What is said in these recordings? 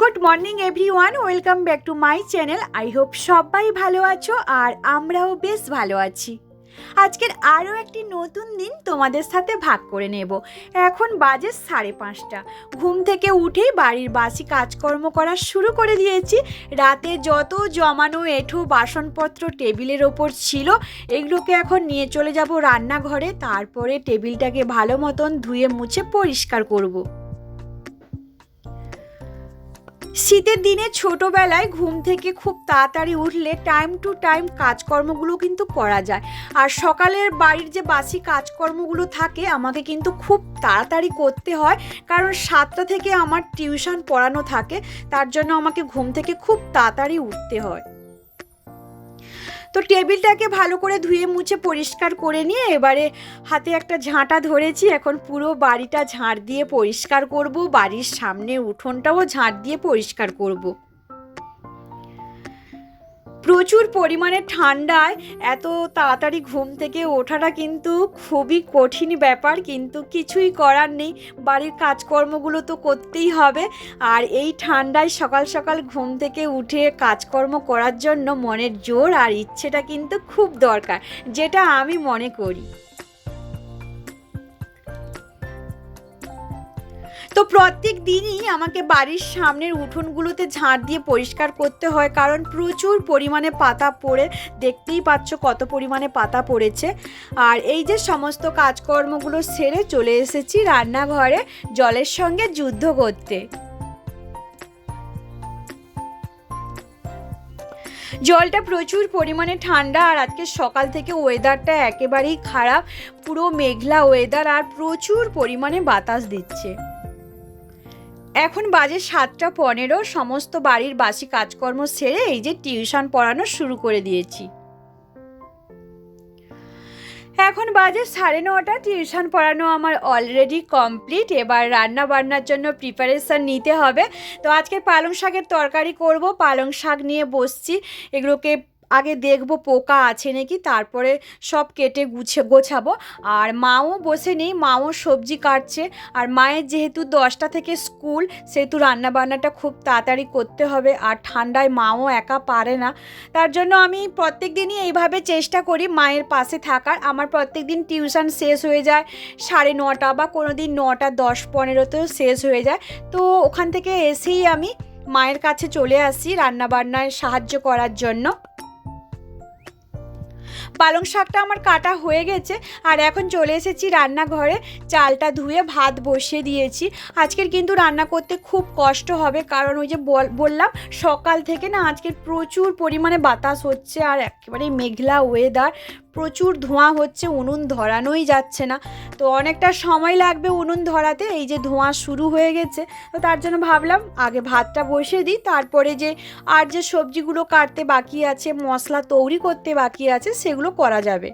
Good morning everyone welcome back to my channel I hope সবাই ভালো আছো আর আমরাও বেশ ভালো আছি। আজকের আরও একটি নতুন দিন তোমাদের সাথে ভাগ করে নেব। এখন বাজে সাড়ে পাঁচটা। ঘুম থেকে উঠেই বাড়ির বাসি কাজকর্ম করা শুরু করে দিয়েছি। রাতে যত জমানো এঁঠো বাসনপত্র টেবিলের ওপর ছিল, এগুলোকে এখন নিয়ে চলে যাব রান্নাঘরে। তারপরে টেবিলটাকে ভালো মতন ধুয়ে মুছে পরিষ্কার করব। শীতের দিনে ছোটবেলায় ঘুম থেকে খুব তাড়াতাড়ি উঠলে টাইম টু টাইম কাজকর্মগুলো কিন্তু করা যায়। আর সকালের বাড়ির যে বাসি কাজকর্মগুলো থাকে, আমাকে কিন্তু খুব তাড়াতাড়ি করতে হয়, কারণ সাতটা থেকে আমার টিউশন পড়ানো থাকে, তার জন্য আমাকে ঘুম থেকে খুব তাড়াতাড়ি উঠতে হয়। তো টেবিলটাকে ভালো করে ধুয়ে মুছে পরিষ্কার করে নিয়ে এবারে হাতে একটা ঝাঁটা ধরেছি। এখন পুরো বাড়িটা ঝাঁট দিয়ে পরিষ্কার করব। বাড়ির সামনে উঠোনটাও ঝাঁট দিয়ে পরিষ্কার করব। প্রচুর পরিমাণে ঠান্ডায় এত তাড়াতাড়ি ঘুম থেকে ওঠাটা কিন্তু খুবই কঠিন ব্যাপার, কিন্তু কিছুই করার নেই। বাড়ির কাজকর্মগুলো তো করতেই হবে। আর এই ঠান্ডায় সকাল সকাল ঘুম থেকে উঠে কাজকর্ম করার জন্য মনের জোর আর ইচ্ছেটা কিন্তু খুব দরকার, যেটা আমি মনে করি। তো প্রত্যেক দিনই আমাকে বাড়ির সামনের উঠোনগুলোতে ঝাঁট দিয়ে পরিষ্কার করতে হয়, কারণ প্রচুর পরিমাণে পাতা পড়ে, দেখতেই পাচ্ছ কত পরিমাণে পাতা পড়েছে। আর এই যে সমস্ত কাজকর্মগুলো সেরে চলে এসেছি রান্নাঘরে জলের সঙ্গে যুদ্ধ করতে। জলটা প্রচুর পরিমাণে ঠান্ডা আর আজকে সকাল থেকে ওয়েদারটা একেবারেই খারাপ, পুরো মেঘলা ওয়েদার আর প্রচুর পরিমাণে বাতাস দিচ্ছে। এখন বাজে সাতটা পনেরো, সমস্ত বাড়ির বাসি কাজকর্ম সেরে এই যে টিউশন পড়ানো শুরু করে দিয়েছি। এখন বাজে সাড়ে নটা, টিউশন পড়ানো আমার অলরেডি কমপ্লিট এবার রান্না বান্নার জন্য প্রিপারেশান নিতে হবে। তো আজকে পালং শাকের তরকারি করব, পালং শাক নিয়ে বসছি, এগুলোকে আগে দেখব পোকা আছে নাকি, তারপরে সব কেটে গুছে, গোছাবো। আর মাও বসে নেই, মাও সবজি কাটছে। আর মায়ের যেহেতু দশটা থেকে স্কুল, সেহেতু রান্নাবান্নাটা খুব তাড়াতাড়ি করতে হবে। আর ঠান্ডায় মাও একা পারে না। তার জন্য আমি প্রত্যেক দিনই এইভাবে চেষ্টা করি মায়ের পাশে থাকার। আমার প্রত্যেক দিন টিউশন শেষ হয়ে যায়, সাড়ে নটা বা কোনো দিন নটা, দশ, পনেরোতেও শেষ হয়ে যায়। তো ওখান থেকে এসেই আমি মায়ের কাছে চলে আসি রান্নাবান্নায় সাহায্য করার জন্য। পালং শাকটা আমার কাটা হয়ে গেছে আর এখন চলে এসেছি রান্নাঘরে। চালটা ধুয়ে ভাত বসিয়ে দিয়েছি। আজকের কিন্তু রান্না করতে খুব কষ্ট হবে কারণ ওই যে বললাম সকাল থেকে না আজকে প্রচুর পরিমাণে বাতাস হচ্ছে আর একেবারে মেঘলা ওয়েদার প্রচুর ধোঁয়া হচ্ছে, উনুন ধরানোই যাচ্ছে না। তো অনেকটা সময় লাগবে উনুন ধরাতে, এই যে ধোঁয়া শুরু হয়ে গেছে। তো তার জন্য ভাবলাম আগে ভাতটা বসিয়ে দিই, তারপরে যে আর যে সবজিগুলো কাটতে বাকি আছে, মশলা তৈরি করতে বাকি আছে, সেগুলো করা যাবে।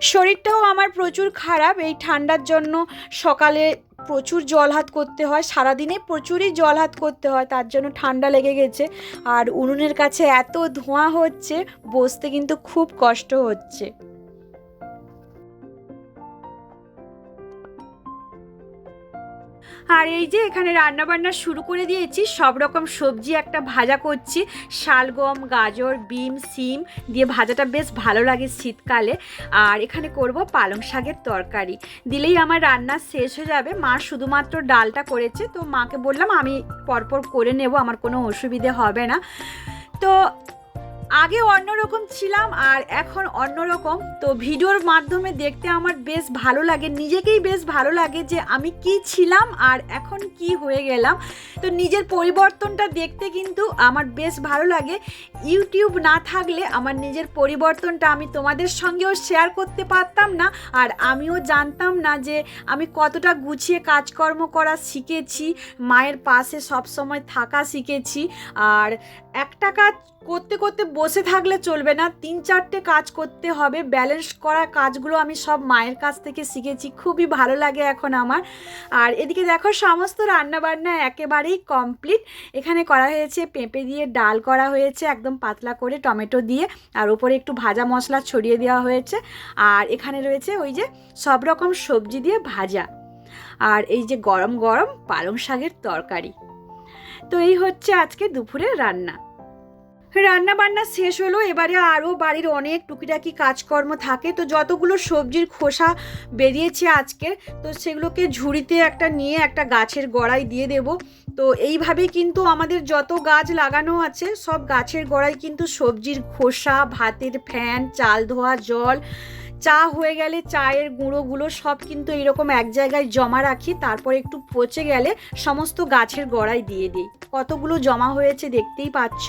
শরীরটাও আমার প্রচুর খারাপ, এই ঠান্ডার জন্য সকালে প্রচুর জল হাত করতে হয়, সারাদিনে প্রচুরই জল হাত করতে হয়, তার জন্য ঠান্ডা লেগে গেছে। আর উনুনের কাছে এত ধোঁয়া হচ্ছে, বসতে কিন্তু খুব কষ্ট হচ্ছে। আর এই যে এখানে রান্না বান্না শুরু করে দিয়েছি, সব রকম সবজি, একটা ভাজা করছি শালগম গাজর, বিম, সিম, দিয়ে ভাজাটা বেশ ভালো লাগে শীতকালে। আর এখানে করব পালং শাকের তরকারি। দিলেই আমার রান্না শেষ হয়ে যাবে। মা শুধুমাত্র ডালটা করেছে, তো মাকে বললাম আমি পরপর করে নেব, আমার কোনো অসুবিধে হবে না। তো আগে অন্যরকম ছিলাম আর এখন অন্যরকম। তো ভিডিওর মাধ্যমে দেখতে আমার বেশ ভালো লাগে, নিজেকেই বেশ ভালো লাগে যে আমি কি ছিলাম আর এখন কি হয়ে গেলাম। তো নিজের পরিবর্তনটা দেখতে কিন্তু আমার বেশ ভালো লাগে। ইউটিউব না থাকলে আমার নিজের পরিবর্তনটা আমি তোমাদের সঙ্গেও শেয়ার করতে পারতাম না আর আমিও জানতাম না যে আমি কতটা গুছিয়ে কাজকর্ম করা শিখেছি, মায়ের পাশে সবসময় থাকা শিখেছি। আর একটা কাজ করতে করতে বসে থাকলে চলবে না। তিন চারটে কাজ করতে হবে। ব্যালেন্স করা কাজগুলো আমি সব মায়ের কাছ থেকে শিখেছি। খুবই ভালো লাগে এখন আমার। আর এদিকে দেখো, সমস্ত রান্নাবান্না একেবারেই কমপ্লিট এখানে করা হয়েছে পেঁপে দিয়ে ডাল করা হয়েছে, একদম পাতলা করে টমেটো দিয়ে। আর উপরে একটু ভাজা মশলা ছড়িয়ে দেওয়া হয়েছে। আর এখানে রয়েছে ওই যে সব রকম সবজি দিয়ে ভাজা। আর এই যে গরম গরম পালং শাকের তরকারি। তো এই হচ্ছে আজকে দুপুরের রান্না। রান্না বান্না শেষ হলো, এবারে আরও বাড়ির অনেক টুকিটাকি কাজকর্ম থাকে। তো যতগুলো সবজির খোসা বেরিয়েছে আজকের, তো সেগুলোকে ঝুড়িতে একটা নিয়ে একটা গাছের গোড়ায় দিয়ে দেব। তো এইভাবেই কিন্তু আমাদের যত গাছ লাগানো আছে, সব গাছের গোড়ায় কিন্তু সবজির খোসা, ভাতের ফ্যান, চাল ধোয়া, জল, চা হয়ে গেলে চায়ের গুঁড়োগুলো সব কিন্তু এরকম এক জায়গায় জমা রাখি, তারপর একটু পচে গেলে সমস্ত গাছের গোড়ায় দিয়ে দিই। কতগুলো জমা হয়েছে দেখতেই পাচ্ছ।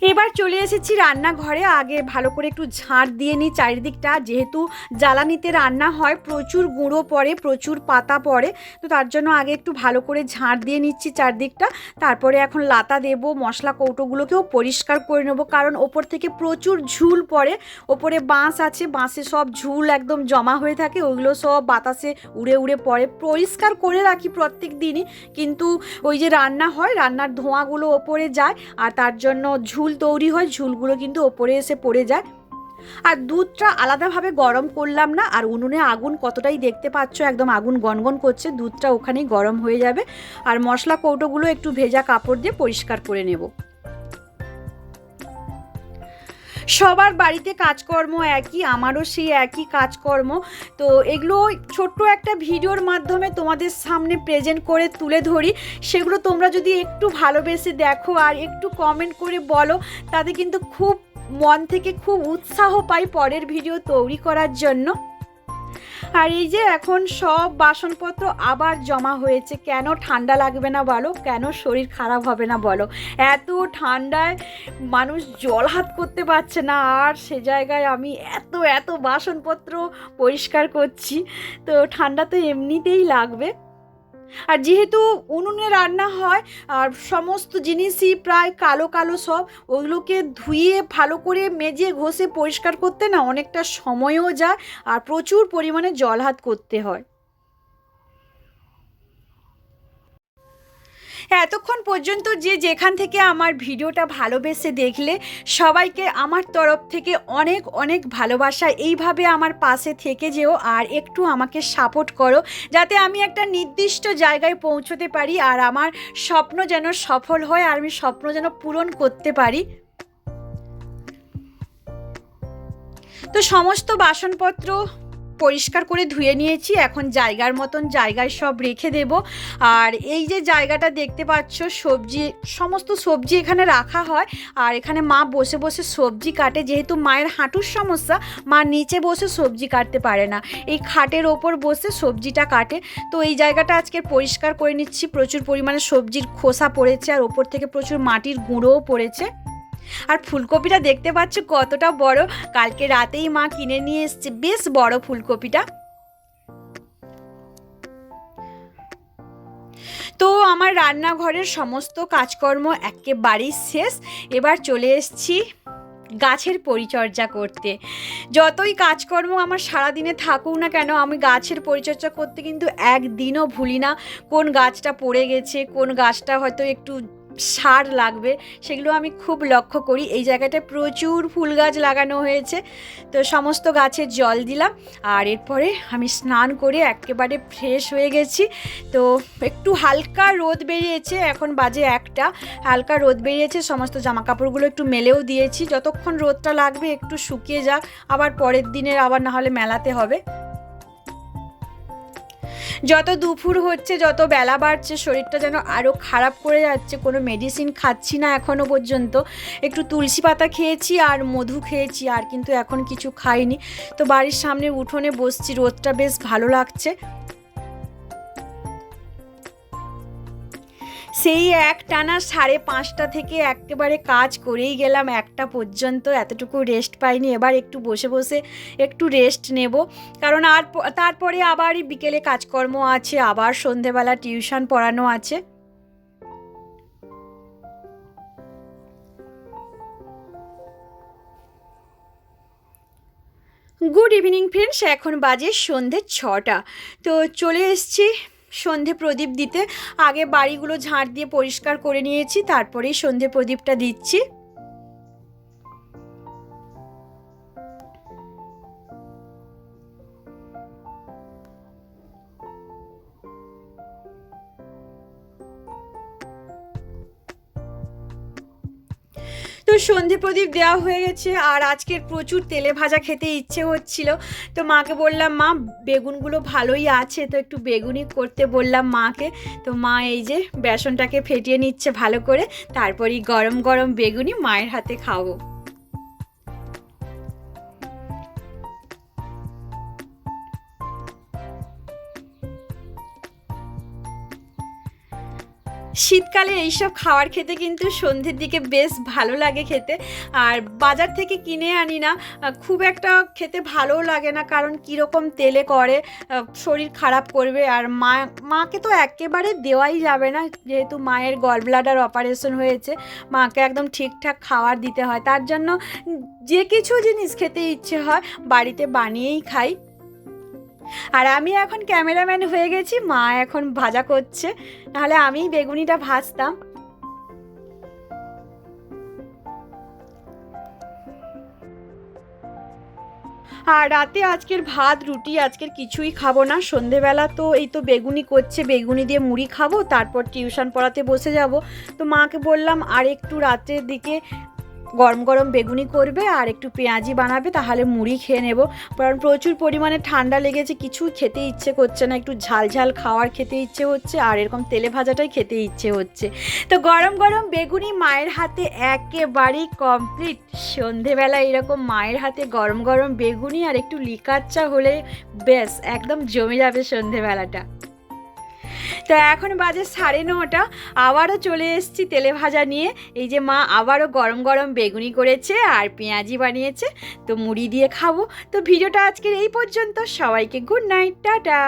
এবার চলে এসেছি রান্নাঘরে। আগে ভালো করে একটু ঝাঁট দিয়ে নিই চারিদিকটা। যেহেতু জ্বালানিতে রান্না হয়, প্রচুর গুঁড়ো পড়ে, প্রচুর পাতা পড়ে, তো তার জন্য আগে একটু ভালো করে ঝাঁট দিয়ে নিচ্ছি চারদিকটা। তারপরে এখন লাতা দেব, মশলা কৌটোগুলোকেও পরিষ্কার করে নেব, কারণ ওপর থেকে প্রচুর ঝুল পড়ে। ওপরে বাঁশ আছে, বাঁশে সব ঝুল একদম জমা হয়ে থাকে, ওইগুলো সব বাতাসে উড়ে উড়ে পড়ে। পরিষ্কার করে রাখি প্রত্যেক দিনই, কিন্তু ওই যে রান্না হয়, রান্নার ধোঁয়াগুলো ওপরে যায়, আর তার জন্য ঝুল তৈরি হয়, ঝুলগুলো কিন্তু ওপরে এসে পড়ে যায়। আর দুধটা আলাদাভাবে গরম করলাম না, আর উনুনে আগুন কতটাই দেখতে পাচ্ছ, একদম আগুন গনগন করছে, দুধটা ওখানেই গরম হয়ে যাবে। আর মশলা কৌটোগুলো একটু ভেজা কাপড় দিয়ে পরিষ্কার করে নেব। সবার বাড়িতে কাজকর্ম একই, আমারও সেই একই কাজকর্ম। তো এগুলো ছোট্ট একটা ভিডিওর মাধ্যমে তোমাদের সামনে প্রেজেন্ট করে তুলে ধরি। সেগুলো তোমরা যদি একটু ভালোবেসে দেখো আর একটু কমেন্ট করে বলো, তাতে কিন্তু খুব মন থেকে খুব উৎসাহ পাই পরের ভিডিও তৈরি করার জন্য। আর এই যে এখন সব বাসনপত্র আবার জমা হয়েছে, কেন ঠান্ডা লাগবে না বলো? কেন শরীর খারাপ হবে না বলো? এত ঠান্ডায় মানুষ জল হাত করতে পারছে না, আর সে জায়গায় আমি এত এত বাসনপত্র পরিষ্কার করছি। তো ঠান্ডা তো এমনিতেই লাগবে। আর যেহেতু উনুনে রান্না হয়, আর সমস্ত জিনিসই প্রায় কালো কালো সব, ওগুলোকে ধুয়ে ভালো করে মেজে ঘষে পরিষ্কার করতে না অনেকটা সময়ও যায়, আর প্রচুর পরিমাণে জল হাত করতে হয়। এতক্ষণ পর্যন্ত যে যেখান থেকে আমার ভিডিওটা ভালোবেসে দেখলে, সবাইকে আমার তরফ থেকে অনেক অনেক ভালোবাসা। এইভাবে আমার পাশে থেকে যেও আর একটু আমাকে সাপোর্ট করো, যাতে আমি একটা নির্দিষ্ট জায়গায় পৌঁছতে পারি আর আমার স্বপ্ন যেন সফল হয় আর আমি স্বপ্ন যেন পূরণ করতে পারি। তো সমস্ত বাসনপত্র পরিষ্কার করে ধুয়ে নিয়েছি। এখন জায়গার মতন জায়গায় সব রেখে দেব। আর এই যে জায়গাটা দেখতে পাচ্ছ, সবজি, সমস্ত সবজি এখানে রাখা হয়। আর এখানে মা বসে বসে সবজি কাটে। যেহেতু মায়ের হাঁটুর সমস্যা, মা নিচে বসে সবজি কাটতে পারে না। এই খাটের ওপর বসে সবজিটা কাটে। তো এই জায়গাটা আজকে পরিষ্কার করে নিচ্ছি। প্রচুর পরিমাণে সবজির খোসা পড়েছে আর ওপর থেকে প্রচুর মাটির গুঁড়োও পড়েছে। আর ফুলকপিটা দেখতে পাচ্ছ কতটা বড়। কালকে রাতেই মা কিনে নিয়ে এসছে, বেশ বড় ফুলকপিটা। তো আমার রান্নাঘরের সমস্ত কাজকর্ম একেবারেই শেষ। এবার চলে এসছি গাছের পরিচর্যা করতে। যতই কাজকর্ম আমার সারাদিনে থাকুক না কেন, আমি গাছের পরিচর্যা করতে কিন্তু একদিনও ভুলি না কোন গাছটা পড়ে গেছে, কোন গাছটা হয়তো একটু সার লাগবে, সেগুলো আমি খুব লক্ষ্য করি। এই জায়গাটায় প্রচুর ফুল গাছ লাগানো হয়েছে। তো সমস্ত গাছের জল দিলাম আর এরপরে আমি স্নান করে একেবারে ফ্রেশ হয়ে গেছি। তো একটু হালকা রোদ বেরিয়েছে, এখন বাজে একটা। হালকা রোদ বেরিয়েছে, সমস্ত জামা কাপড়গুলো একটু মেলেও দিয়েছি। যতক্ষণ রোদটা লাগবে একটু শুকিয়ে যাক, আবার পরের দিনের আবার না হলে মেলাতে হবে। যত দুপুর হচ্ছে, যত বেলা বাড়ছে, শরীরটা যেন আরও খারাপ করে যাচ্ছে। কোনো মেডিসিন খাচ্ছি না এখনও পর্যন্ত। একটু তুলসী পাতা খেয়েছি আর মধু খেয়েছি, আর কিন্তু এখন কিছু খাইনি। তো বাড়ির সামনে উঠোনে বসছি, রোদটা বেশ ভালো লাগছে। সেই এক টানা সাড়ে পাঁচটা থেকে একেবারে কাজ করেই গেলাম। একটা পর্যন্ত এতটুকু রেস্ট পাইনি। এবার একটু বসে বসে একটু রেস্ট নেব। কারণ আর তারপরে আবারই বিকেলে কাজকর্ম আছে, আবার সন্ধেবেলা টিউশন পড়ানো আছে। গুড ইভিনিং ফ্রেন্ডস এখন বাজে সন্ধে ছটা। তো চলে এসছি সন্ধে প্রদীপ দিতে। আগে বাড়িগুলো ঝাঁট দিয়ে পরিষ্কার করে নিয়েছি তারপরেই সন্ধে প্রদীপটা দিচ্ছি। সন্ধে প্রদীপ দেওয়া হয়ে গেছে আর আজকের প্রচুর তেলে ভাজা খেতে ইচ্ছে হচ্ছিল। তো মাকে বললাম, মা, বেগুনগুলো ভালোই আছে। তো একটু বেগুনি করতে বললাম মাকে। তো মা এই যে বেসনটাকে ফেটিয়ে নিচ্ছে ভালো করে। তারপরই গরম গরম বেগুনি মায়ের হাতে খাব। শীতকালে এইসব খাবার খেতে কিন্তু সন্ধ্যের দিকে বেশ ভালো লাগে খেতে। আর বাজার থেকে কিনে আনি না খুব একটা খেতে ভালোও লাগে না, কারণ কীরকম তেলে করে শরীর খারাপ করবে। আর মা, মাকে তো একেবারে দেওয়াই যাবে না, যেহেতু মায়ের গল ব্লাডার অপারেশন হয়েছে, মাকে একদম ঠিকঠাক খাবার দিতে হয়। তার জন্য যে কিছু জিনিস খেতে ইচ্ছে হয়, বাড়িতে বানিয়েই খাই। আর আমি এখন ক্যামেরাম্যান হয়ে গেছি, মা এখন ভাজা করছে, নাহলে আমি বেগুনিটা ভাজতাম। আর রাতে আজকের ভাত, রুটি, আজকের কিছুই খাব না। সন্ধেবেলা তো এই তো বেগুনি করছে, বেগুনি দিয়ে মুড়ি খাব, তারপর টিউশন পড়াতে বসে যাব। তো মাকে বললাম, আর একটু রাতের দিকে গরম গরম বেগুনি করবে আর একটু পেঁয়াজি বানাবে, তাহলে মুড়ি খেয়ে নেব। কারণ প্রচুর পরিমাণে ঠান্ডা লেগেছে, কিছু খেতে ইচ্ছে করছে না, একটু ঝাল ঝাল খাওয়ার খেতে ইচ্ছে হচ্ছে, আর এরকম তেলে ভাজাটাই খেতে ইচ্ছে হচ্ছে। তো গরম গরম বেগুনি মায়ের হাতে একেবারেই কমপ্লিট সন্ধেবেলা এরকম মায়ের হাতে গরম গরম বেগুনি আর একটু লিকার চা হলে ব্যাস, একদম জমে যাবে সন্ধেবেলাটা। তো এখন বাজে সাড়ে নটা, আবারও চলে এসেছি তেলে ভাজা নিয়ে। এই যে মা আবারও গরম গরম বেগুনি করেছে আর পেঁয়াজি বানিয়েছে, তো মুড়ি দিয়ে খাব। তো ভিডিওটা আজকের এই পর্যন্ত, সবাইকে গুড নাইট টাটা।